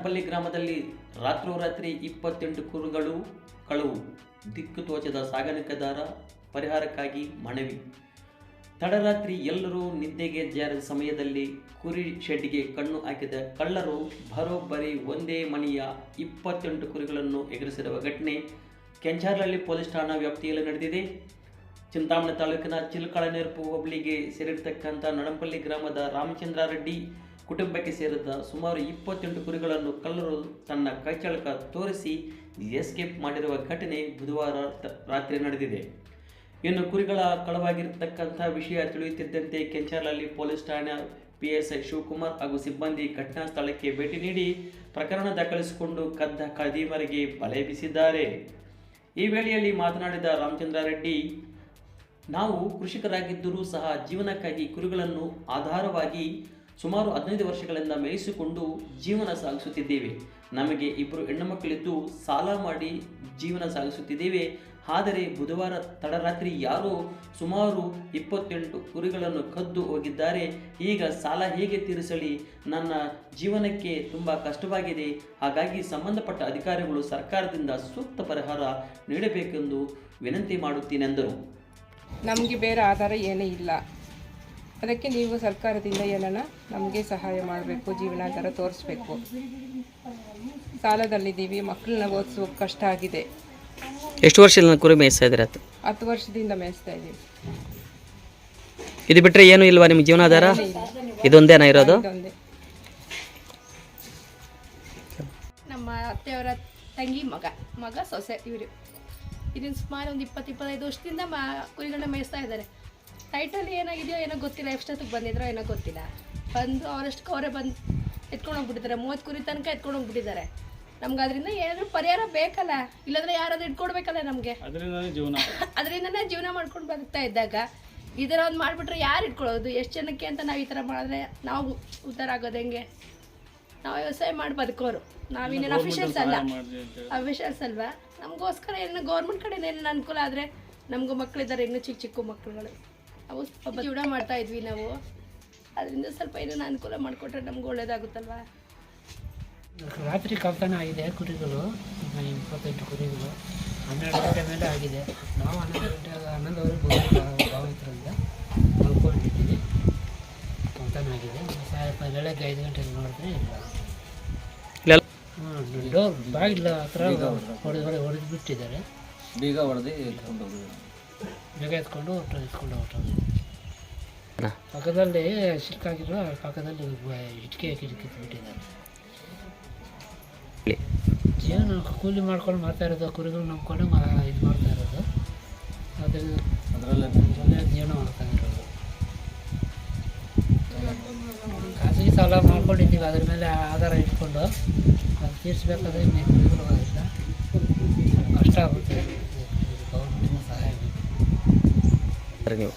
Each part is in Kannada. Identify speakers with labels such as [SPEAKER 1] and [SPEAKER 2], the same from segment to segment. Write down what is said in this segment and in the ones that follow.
[SPEAKER 1] ನಡಂಪಲ್ಲಿ ಗ್ರಾಮದಲ್ಲಿ ರಾತ್ರೋರಾತ್ರಿ ಇಪ್ಪತ್ತೆಂಟು ಕುರುಗಳು ಕಳುವು ದಿಕ್ಕು ತೋಚದ ಸಾಗಾಣಿಕೆದಾರ ಪರಿಹಾರಕ್ಕಾಗಿ ಮನವಿ ತಡರಾತ್ರಿ ಎಲ್ಲರೂ ನಿದ್ದೆಗೆ ಜಾರಿದ ಸಮಯದಲ್ಲಿ ಕುರಿ ಶೆಡ್ಗೆ ಕಣ್ಣು ಹಾಕಿದ ಕಳ್ಳರು ಬರೋಬ್ಬರಿ ಒಂದೇ ಮನೆಯ ಇಪ್ಪತ್ತೆಂಟು ಕುರಿಗಳನ್ನು ಎಗರಿಸಿರುವ ಘಟನೆ ಕೆಂಚಾರ್ಲಹಳ್ಳಿ ಪೊಲೀಸ್ ಠಾಣಾ ವ್ಯಾಪ್ತಿಯಲ್ಲಿ ನಡೆದಿದೆ. ಚಿಂತಾಮಣಿ ತಾಲೂಕಿನ ಚಿಲ್ಕಳನೆರಪು ಹೋಬಳಿಗೆ ಸೇರಿರ್ತಕ್ಕಂಥ ನಡಂಪಲ್ಲಿ ಗ್ರಾಮದ ರಾಮಚಂದ್ರ ರೆಡ್ಡಿ ಕುಟುಂಬಕ್ಕೆ ಸೇರಿದ ಸುಮಾರು ಇಪ್ಪತ್ತೆಂಟು ಕುರಿಗಳನ್ನು ಕಳ್ಳರು ತನ್ನ ಕೈಚಳಕ ತೋರಿಸಿ ಎಸ್ಕೇಪ್ ಮಾಡಿರುವ ಘಟನೆ ಬುಧವಾರ ರಾತ್ರಿ ನಡೆದಿದೆ. ಇನ್ನು ಕುರಿಗಳ ಕಳವಾಗಿರತಕ್ಕಂಥ ವಿಷಯ ತಿಳಿಯುತ್ತಿದ್ದಂತೆ ಕೆಂಚಾಲಲ್ಲಿ ಪೊಲೀಸ್ ಠಾಣೆ ಪಿಎಸ್ಐ ಶಿವಕುಮಾರ್ ಹಾಗೂ ಸಿಬ್ಬಂದಿ ಘಟನಾ ಸ್ಥಳಕ್ಕೆ ಭೇಟಿ ನೀಡಿ ಪ್ರಕರಣ ದಾಖಲಿಸಿಕೊಂಡು ಕದ್ದ ಕದೀಮರಿಗೆ ಬಲೆ ಬೀಸಿದ್ದಾರೆ. ಈ ವೇಳೆಯಲ್ಲಿ ಮಾತನಾಡಿದ ರಾಮಚಂದ್ರ ರೆಡ್ಡಿ ನಾವು ಕೃಷಿಕರಾಗಿದ್ದರೂ ಸಹ ಜೀವನಕ್ಕಾಗಿ ಕುರಿಗಳನ್ನು ಆಧಾರವಾಗಿ ಸುಮಾರು ಹದಿನೈದು ವರ್ಷಗಳಿಂದ ಮೇಯಿಸಿಕೊಂಡು ಜೀವನ ಸಾಗಿಸುತ್ತಿದ್ದೇವೆ. ನಮಗೆ ಇಬ್ಬರು ಹೆಣ್ಣು ಮಕ್ಕಳಿದ್ದು ಸಾಲ ಮಾಡಿ ಜೀವನ ಸಾಗಿಸುತ್ತಿದ್ದೇವೆ. ಆದರೆ ಬುಧವಾರ ತಡರಾತ್ರಿ ಯಾರೋ ಸುಮಾರು ಇಪ್ಪತ್ತೆಂಟು ಕುರಿಗಳನ್ನು ಕದ್ದು ಹೋಗಿದ್ದಾರೆ. ಈಗ ಸಾಲ ಹೇಗೆ ತೀರಿಸಲಿ? ನನ್ನ ಜೀವನಕ್ಕೆ ತುಂಬ ಕಷ್ಟವಾಗಿದೆ. ಹಾಗಾಗಿ ಸಂಬಂಧಪಟ್ಟ ಅಧಿಕಾರಿಗಳು ಸರ್ಕಾರದಿಂದ ಸೂಕ್ತ ಪರಿಹಾರ ನೀಡಬೇಕೆಂದು ವಿನಂತಿ ಮಾಡುತ್ತೇನೆಂದರು.
[SPEAKER 2] ನಮಗೆ ಬೇರೆ ಆಧಾರ ಏನೇ ಇಲ್ಲ. ಅದಕ್ಕೆ ನೀವು ಸರ್ಕಾರದಿಂದ ಏನನ್ನ ನಮಗೆ ಸಹಾಯ ಮಾಡಬೇಕು ಜೀವನಾಧಾರ ತೋರಿಸ್ಬೇಕು. ಸಾಲದಲ್ಲಿದ್ದೀವಿ ಮಕ್ಕಳನ್ನ ಓದಿಸೋ ಕಷ್ಟ ಆಗಿದೆ.
[SPEAKER 3] ಎಷ್ಟು ವರ್ಷದಿಂದ ಕುರಿ ಮೇಯಿಸ್ತಾ ಇದ್ದೀರ
[SPEAKER 2] ಹತ್ತು ವರ್ಷದಿಂದ ಮೇಯಿಸ್ತಾ ಇದ್ದೀವಿ.
[SPEAKER 3] ಇದು ಬಿಟ್ಟರೆ ಏನು ಇಲ್ವಾ ನಿಮ್ಮ ಜೀವನಾಧಾರ? ಇದೊಂದೇನಾ ಇರೋದು?
[SPEAKER 2] ಇದೊಂದೇ.
[SPEAKER 4] ನಮ್ಮ ಅತ್ತೆಯವರ ತಂಗಿ ಮಗ ಮಗ ಸೊಸೆ ಇವರು. ಇದನ್ನು ಸುಮಾರು ಒಂದು ಇಪ್ಪತ್ತು ಇಪ್ಪತ್ತೈದು ವರ್ಷದಿಂದ ಮಾ ಕುರಿಗಳನ್ನ ಮೇಯಿಸ್ತಾ ಇದ್ದಾರೆ. ಟೈಟಲ್ ಏನಾಗಿದೆಯೋ ಏನೋ ಗೊತ್ತಿಲ್ಲ ಎಷ್ಟೊತ್ತಿಗೆ ಬಂದಿದ್ರೋ ಏನೋ ಗೊತ್ತಿಲ್ಲ. ಬಂದು ಅವರಷ್ಟಕ್ಕೆ ಅವರೇ ಬಂದು ಎತ್ಕೊಂಡು ಹೋಗ್ಬಿಟ್ಟಿದ್ದಾರೆ. ಮೂವತ್ತು ಕುರಿ ತನಕ ಎತ್ಕೊಂಡು ಹೋಗ್ಬಿಟ್ಟಿದ್ದಾರೆ. ನಮ್ಗೆ ಅದರಿಂದ ಏನಾದರೂ ಪರಿಹಾರ ಬೇಕಲ್ಲ? ಇಲ್ಲಾಂದ್ರೆ ಯಾರಾದ್ರೂ ಇಟ್ಕೊಡ್ಬೇಕಲ್ಲ ನಮಗೆ? ಅದರಿಂದನೇ ಜೀವನ. ಮಾಡ್ಕೊಂಡು ಬರ್ತಾ ಇದ್ದಾಗ ಈ ಥರ ಒಂದು ಮಾಡಿಬಿಟ್ರೆ ಯಾರು ಇಟ್ಕೊಳ್ಳೋದು ಎಷ್ಟು ಜನಕ್ಕೆ ಅಂತ ನಾವು ಈ ಥರ ಮಾಡಿದ್ರೆ ನಾವು ಉದ್ಧಾರ ಆಗೋದು ಹೆಂಗೆ? ನಾವು ವ್ಯವಸಾಯ ಮಾಡಿ ಬದುಕೋರು. ನಾವಿನ್ನೇನು ಅಫಿಷಿಯಲ್ಸ್ ಅಲ್ಲ. ಅಫಿಷಿಯಲ್ಸ್ ಅಲ್ವಾ? ನಮಗೋಸ್ಕರ ಏನು ಗೌರ್ಮೆಂಟ್ ಕಡೆಯಿಂದ ಏನೇನು ಅನುಕೂಲ ಆದರೆ ನಮಗೂ ಮಕ್ಕಳಿದ್ದಾರೆ ಇನ್ನೂ ಚಿಕ್ಕ ಚಿಕ್ಕ ಮಕ್ಕಳುಗಳು ಅವು ಸ್ವಲ್ಪ ಜೀವನ ಮಾಡ್ತಾ ಇದ್ವಿ ನಾವು. ಅದರಿಂದ ಸ್ವಲ್ಪ ಏನೇನು ಅನುಕೂಲ ಮಾಡಿಕೊಟ್ರೆ ನಮ್ಗೆ ಒಳ್ಳೇದಾಗುತ್ತಲ್ವಾ?
[SPEAKER 5] ರಾತ್ರಿ ಕಳ್ತನ ಆಗಿದೆ ಕುರಿಗಳು ಇಪ್ಪತ್ತೆಂಟು ಕುರಿಗಳು. ಹನ್ನೆರಡು ಗಂಟೆ ಮೇಲೆ ಆಗಿದೆ. ನಾವು ಹನ್ನೆರಡು ಗಂಟೆ ಹನ್ನೊಂದುವರೆಗೆ ಬಂದು ಭಾವಿತರಿಂದ ಮಲ್ಕೊಂಡಿದ್ದೀವಿ ಕಳ್ತನ ಆಗಿದೆ. ಸಾಯಂಕಾಲ ಬೆಳಗ್ಗೆ ಐದು ಗಂಟೆಗೆ ನೋಡಿದ್ರೆ ಇಲ್ಲ. ಡೋರ್ ಬಾಗಿಲ ಹತ್ರ ಹೊಡೆದು. ಹೊಡೆದು ಬಿಟ್ಟಿದ್ದಾರೆ
[SPEAKER 6] ಬೀಗ ಹೊಡೆದು
[SPEAKER 5] ಬೇಗ ಎತ್ಕೊಂಡು ಹೊರಟು ಎತ್ಕೊಂಡು ಹೊರಟು
[SPEAKER 3] ಹಾ.
[SPEAKER 5] ಪಕ್ಕದಲ್ಲಿ ಸಿಕ್ಕಾಗಿರೋ ಪಕ್ಕದಲ್ಲಿ ಇಟ್ಕೆ ಕಿಟಕಿ ಬಿಟ್ಟಿದ್ದಾರೆ. ಜೀವನ ಕೂಲಿ ಮಾಡ್ಕೊಂಡು ಮಾಡ್ತಾ ಇರೋದು ಕುರಿಗಳು ನಂಬ್ಕೊಂಡು ಮ ಇದು ಮಾಡ್ತಾ ಇರೋದು.
[SPEAKER 6] ಅದರಲ್ಲಿ
[SPEAKER 5] ಅದರಲ್ಲೇ ಜೀವನ ಮಾಡ್ತಾ ಇರೋದು. ಖಾಸಗಿ ಸಾಲ ಮಾಡ್ಕೊಂಡಿದ್ದೀವಿ ಅದ್ರ ಮೇಲೆ ಆಧಾರ ಇಟ್ಕೊಂಡು. ಅದು ತೀರಿಸ್ಬೇಕಾದ್ರೆ ಇನ್ನು ಕುರಿಗಳು ಕಷ್ಟ ಆಗುತ್ತೆ ಗೌರ್ಮೆಂಟಿನ ಸಹಾಯ ಬೇಕು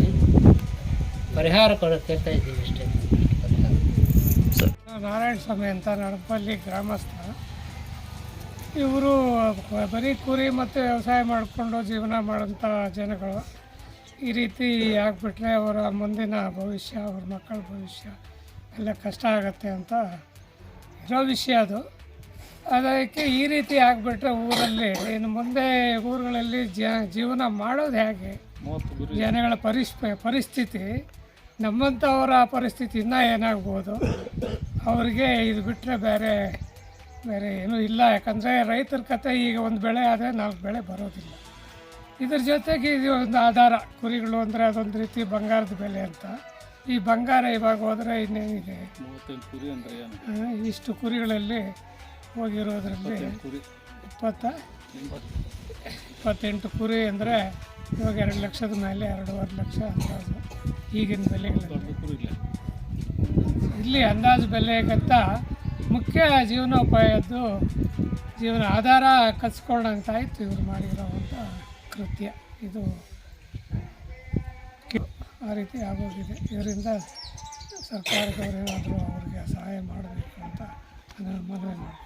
[SPEAKER 3] ನೀವು.
[SPEAKER 5] ಪರಿಹಾರ ಕೊಡಕ್ಕೆ ಕೇಳ್ತಾ ಇದ್ದೀವಿ ಅಷ್ಟೇ.
[SPEAKER 7] ನಾರಾಯಣ ಸ್ವಾಮಿ ಅಂತ ನಡಪಲ್ಲಿ ಗ್ರಾಮಸ್ಥ. ಇವರು ಬರೀ ಕುರಿ ಮತ್ತು ವ್ಯವಸಾಯ ಮಾಡಿಕೊಂಡು ಜೀವನ ಮಾಡೋಂಥ ಜನಗಳು. ಈ ರೀತಿ ಆಗಿಬಿಟ್ರೆ ಅವರ ಮುಂದಿನ ಭವಿಷ್ಯ ಅವ್ರ ಮಕ್ಕಳ ಭವಿಷ್ಯ ಎಲ್ಲ ಕಷ್ಟ ಆಗುತ್ತೆ ಅಂತ ಇರೋ ವಿಷಯ ಅದು. ಅದಕ್ಕೆ ಈ ರೀತಿ ಆಗಿಬಿಟ್ರೆ ಊರಲ್ಲಿ ಇನ್ನು ಮುಂದೆ ಊರುಗಳಲ್ಲಿ ಜೀವನ ಮಾಡೋದು ಹೇಗೆ? ಜನಗಳ ಪರಿಸ್ ಪರಿಸ್ಥಿತಿ. ನಮ್ಮಂಥವರ ಪರಿಸ್ಥಿತಿ ಇನ್ನೂ ಏನಾಗ್ಬೋದು? ಅವ್ರಿಗೆ ಇದು ಬಿಟ್ಟರೆ ಬೇರೆ ಬೇರೆ ಏನೂ ಇಲ್ಲ. ಯಾಕಂದರೆ ರೈತರ ಕತೆ ಈಗ ಒಂದು ಬೆಳೆ ಆದರೆ ನಾಲ್ಕು ಬೆಳೆ ಬರೋದಿಲ್ಲ. ಇದ್ರ ಜೊತೆಗೆ ಇದು ಒಂದು ಆಧಾರ. ಕುರಿಗಳು ಅಂದರೆ ಅದೊಂದು ರೀತಿ ಬಂಗಾರದ ಬೆಲೆ ಅಂತ. ಈ ಬಂಗಾರ ಇವಾಗ ಹೋದರೆ ಇನ್ನೇನಿದೆ? ಇಷ್ಟು ಕುರಿಗಳಲ್ಲಿ ಹೋಗಿರೋದ್ರಲ್ಲಿ ಇಪ್ಪತ್ತ ಇಪ್ಪತ್ತೆಂಟು ಕುರಿ ಅಂದರೆ ಇವಾಗ ಎರಡು ಲಕ್ಷದ ಮೇಲೆ ಎರಡೂವರೆ ಲಕ್ಷ ಅಂದಾಜು. ಈಗಿನ ಬೆಲೆ ಇಲ್ಲಿ. ಅಂದಾಜು ಬೆಲೆಗಂತ ಮುಖ್ಯ ಜೀವನೋಪಾಯದ್ದು ಜೀವನ ಆಧಾರ ಕಚ್ಕೊಂಡಂತಾಯಿತು ಇವರು ಮಾಡಿರೋವಂಥ ಕೃತ್ಯ. ಇದು ಆ ರೀತಿ ಆಗೋಗಿದೆ. ಇದರಿಂದ ಸರ್ಕಾರದವರು ಏನಾದರೂ ಅವ್ರಿಗೆ ಸಹಾಯ ಮಾಡಬೇಕು ಅಂತ ನಾನು ಮನವಿ ಮಾಡ್ತೀನಿ.